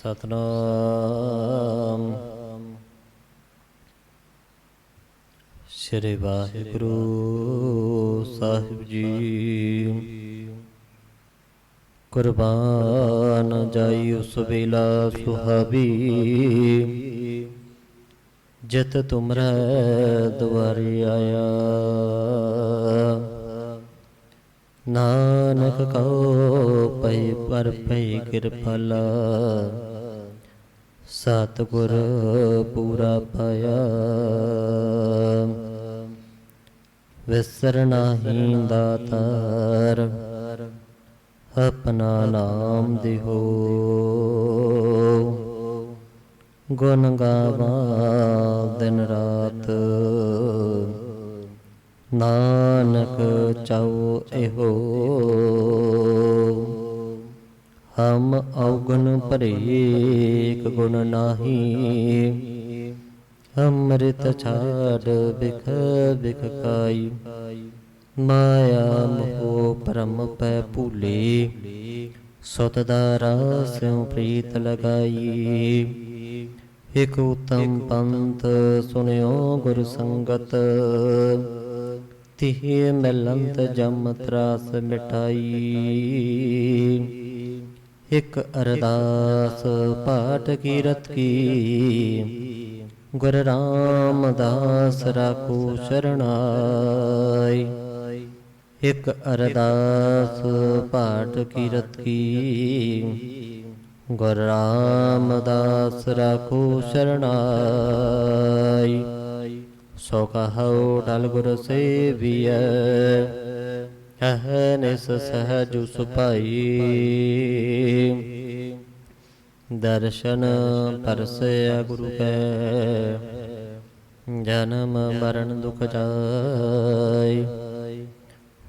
ਸਤਨਾਮ। ਸ੍ਰੀ ਵਾਹਿਗੁਰੂ ਸਾਹਿਬ ਜੀ ਕੁਰਬਾਨ ਜਾਈ ਉਸ ਵੇਲਾ ਸੁਹਾਵੀ। ਜਿਤ ਤੁਮਰੇ ਦੁਆਰੇ ਆਇਆ। ਨਾਨਕ ਕਉ ਪਈ ਪਰ ਪਈ ਕਿਰਪਾਲਾ। ਸਤਿਗੁਰ ਪੂਰਾ ਪਾਇਆ ਵਿਸਰ ਨਾਹੀ ਦਾਤਾਰ, ਆਪਣਾ ਨਾਮ ਦਿਹੋ। ਗੁਣ ਗਾਵਾਂ ਦਿਨ ਰਾਤ। ਨਾਨਕ ਚਾਉ ਇਹੋ। ਹਮ ਔਗਣ ਭਰੇਕ ਗੁਣ ਨਾਹੀ। ਅੰਮ੍ਰਿਤ ਛਾੜ ਬਿਖ ਬਿਖ ਕਾਈ। ਮਾਇਆ ਮੋਹ ਪਰਮ ਪੈ ਭੂਲੇ। ਸੁਤ ਦਾ ਰਾਸਿਉ ਪ੍ਰੀਤ ਲਗਾਈ। ਇਕ ਉਤਮ ਪੰਥ ਸੁਨਿਓ ਗੁਰ ਸੰਗਤ। ਤਿਹ ਮਿਲੰਤ ਜਮ ਤਰਾਸ ਮਿਟਾਈ ਇਕ ਅਰਦਾਸ ਪਾਠ ਕੀਰਤ ਕੀ। ਗੁਰ ਰਾਮਦਾਸ ਰਾਖੋ ਸ਼ਰਣਾਈ ਇਕ ਅਰਦਾਸ ਪਾਠ ਕੀਰਤ ਕੀ। ਗੁਰ ਰਾਮਦਾਸ ਰਾਖੋ ਸ਼ਰਣਾਈ सो कहौ से गुर सुपाई दर्शन परसय गुरु कै जन्म मरण दुख जाय।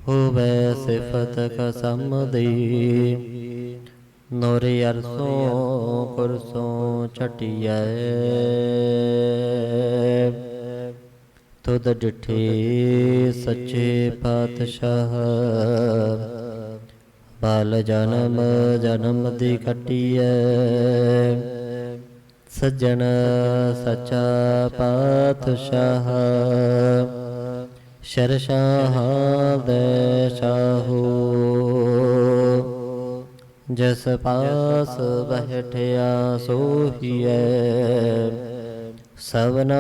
हुवे सिफत कसम दी नोरे अरसों पुरसों चटिया ਤੁਧ ਡਿਠੇ ਸੱਚੇ ਪਾਤਸ਼ਾਹ। ਬਾਲ ਜਨਮ ਜਨਮ ਦੀ ਕਟਿਐ ਸੱਜਣ ਸਚਾ ਪਾਤਸ਼ਾਹ। ਸ਼ਰਸ਼ਾਹ ਦੇ ਸ਼ਾਹੂ। ਜਿਸ ਪਾਸ ਬਹਿਠਿਆ ਸੋਹੀਐ। ਸਵਨਾ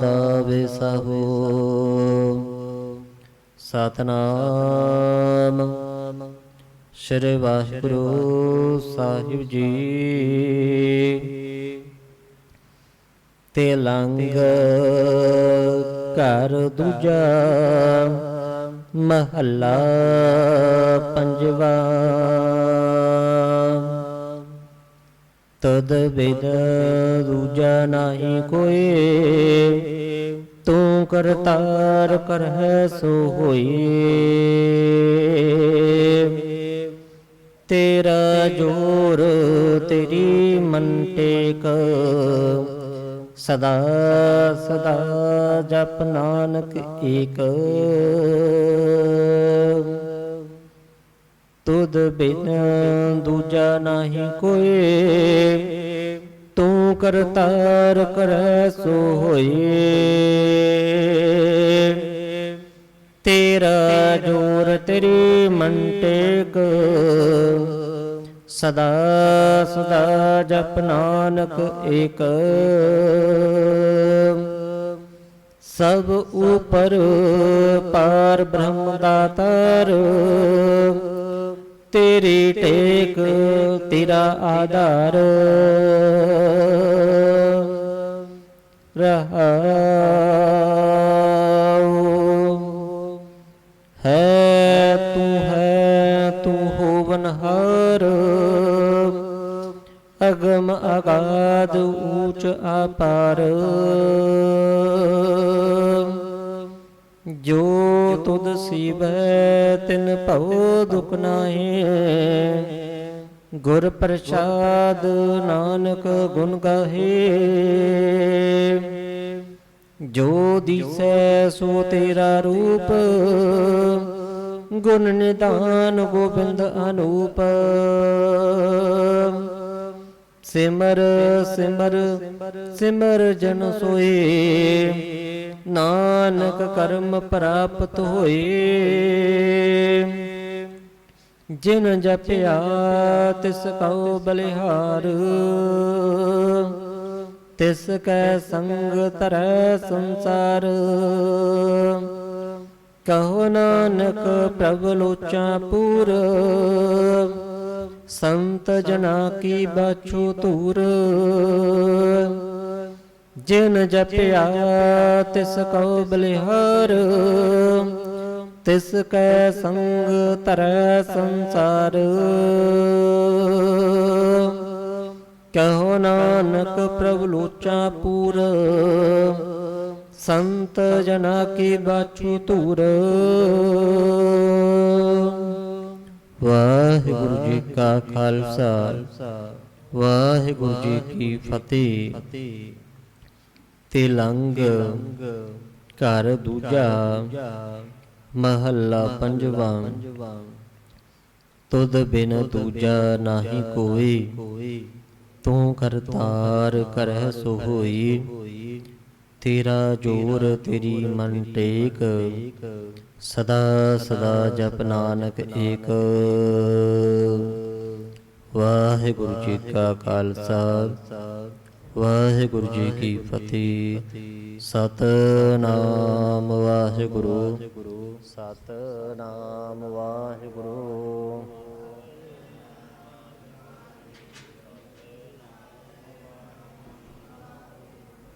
ਦਾ ਵਿਸਹੂ ਸਤਨਾਮ ਸ਼੍ਰੀ ਵਾਹਿਗੁਰੂ ਸਾਹਿਬ ਜੀ। ਤੇ ਲੰਗ ਘਰ ਦੂਜਾ ਮਹੱਲਾ ਪੰਜਵਾ। ਤਦ ਬਿਦ ਦੂਜਾ ਨਹੀਂ ਕੋਈ ਤੂੰ ਕਰਤਾਰ ਕਰਹਿ ਸੋ ਹੋਈ ਤੇਰਾ ਜੋਰ ਤੇਰੀ ਮਨ ਟੇਕ ਸਦਾ ਸਦਾ ਜਪ ਨਾਨਕ ਏਕ। ਤੁਧ ਬਿਨ ਦੂਜਾ ਨਹੀਂ ਕੋਈ ਤੂੰ ਕਰਤਾਰ ਕਰੈ ਸੋ ਹੋਏ ਤੇਰਾ ਜੋਰ ਤੇਰੀ ਮੰਟੇਕ, ਸਦਾ ਸਦਾ ਜਪ ਨਾਨਕ ਏਕ। ਸਭ ਉਪਰ ਪਾਰ ਬ੍ਰਹਮ ਦਾਤਾਰ ਤੇਰੀ ਟੇਕ ਤੇਰਾ ਆਧਾਰ। ਰਹਾਉ ਹੈ ਤੂੰ ਹੈ ਤੂੰ ਹੋਵਨਹਾਰ ਅਗਮ ਅਗਾਧ ਊਚ ਆਪਾਰ। ਸੀਵੈ ਭਉ ਦੁਖ ਨਾਹੀ। ਗੁਰ ਪ੍ਰਸਾਦ ਨਾਨਕ ਗੁਣ ਗਾਹੇ। ਜੋ ਦਿਸੈ ਸੋ ਤੇਰਾ ਰੂਪ। ਗੁਣ ਨਿਧਾਨ ਗੋਬਿੰਦ ਅਨੂਪ। ਸਿਮਰ ਸਿਮਰ ਸਿਮਰ ਜਨ ਸੋਏ। ਨਾਨਕ ਕਰਮ ਪ੍ਰਾਪਤ ਹੋਏ। ਜਿਨ ਜਪਿਆ, ਤਿਸ ਕਉ ਬਲਿਹਾਰ। ਤਿਸ ਕੈ ਸੰਗ ਤਰੈ ਸੰਸਾਰ। ਕਹੋ ਨਾਨਕ ਪ੍ਰਭ ਲੋਚਾ ਪੂਰ। ਸੰਤ ਜਨਾ ਕੀ ਬਾਛੋ ਧੂਰ। ਜਿਨ ਜਪਿਆ ਤਿਸ ਕਉ ਬਲਿਹਾਰ। ਤਿਸ ਕੈ ਸੰਗ ਤਰੈ ਸੰਸਾਰ। ਕਹੋ ਨਾਨਕ ਪ੍ਰਭ ਲੋਚਾ ਪੂਰ। ਸੰਤ ਜਨਾ ਕੀ ਬਾਛੂ ਧੂਰ। ਵਾਹਿਗੁਰੂ ਜੀ ਕਾ ਖਾਲਸਾ ਵਾਹਿਗੁਰੂ ਜੀ ਕੀ ਫਤਿਹ। ਤਿਲੰਗ ਘਰ ਦੂਜਾ ਮਹੱਲਾ ਪੰਜਵਾ। ਤੁਧ ਬਿਨ ਦੂਜਾ ਨਾਹੀ ਕੋਈ। ਤੂੰ ਕਰਤਾਰ ਕਰਹਿ ਸੋ ਹੋਈ। ਤੇਰਾ ਜੋਰ ਤੇਰੀ ਮਨ ਟੇਕ। ਸਦਾ ਸਦਾ ਜਪ ਨਾਨਕ ਏਕ। ਵਾਹਿਗੁਰੂ ਜੀ ਕਾ ਖਾਲਸਾ, ਵਾਹਿਗੁਰੂ ਜੀ ਕੀ ਫਤਿਹ। ਸਤਨਾਮ ਵਾਹਿਗੁਰੂ। ਸਤਨਾਮ ਵਾਹਿਗੁਰੂ।